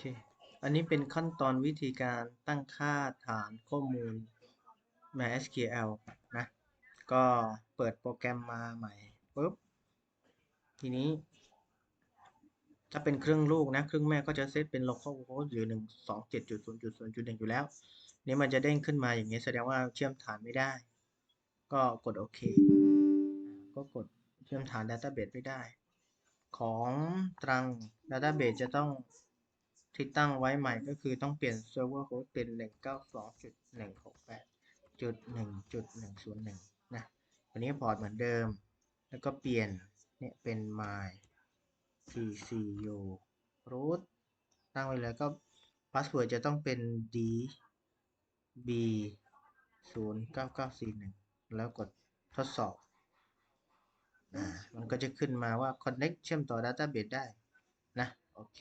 เค อันนี้เป็นขั้นตอนวิธีการตั้งค่าฐานข้อมูล MySQL นะ ก็เปิดโปรแกรมมาใหม่ปุ๊บ ทีนี้ ถ้าเป็นเครื่องลูกนะ เครื่องแม่ก็จะเซตเป็น localhost หรือ1 2 7 0 0 0 1อยู่แล้ว นี่มันจะเด้งขึ้นมาอย่างนี้แสดงว่าเชื่อมฐานไม่ได้ ก็กดโอเค ก็กดเชื่อมฐาน Database ไม่ได้ ของตรัง Database จะต้อง ที่ตั้งไว้ใหม่ก็คือต้องเปลี่ยน Server Host เป็น 192.168.1.101 นะวันนี้พอร์ตเหมือนเดิม แล้วก็เปลี่ยนเนี่ยเป็น my tcu root ตั้งไว้แล้วก็ password จะต้องเป็น d b 0 9 9 4 1 แล้วกดทดสอบอ่ามันก็จะขึ้นมาว่า connect เชื่อมต่อ database ได้ นะ โอเค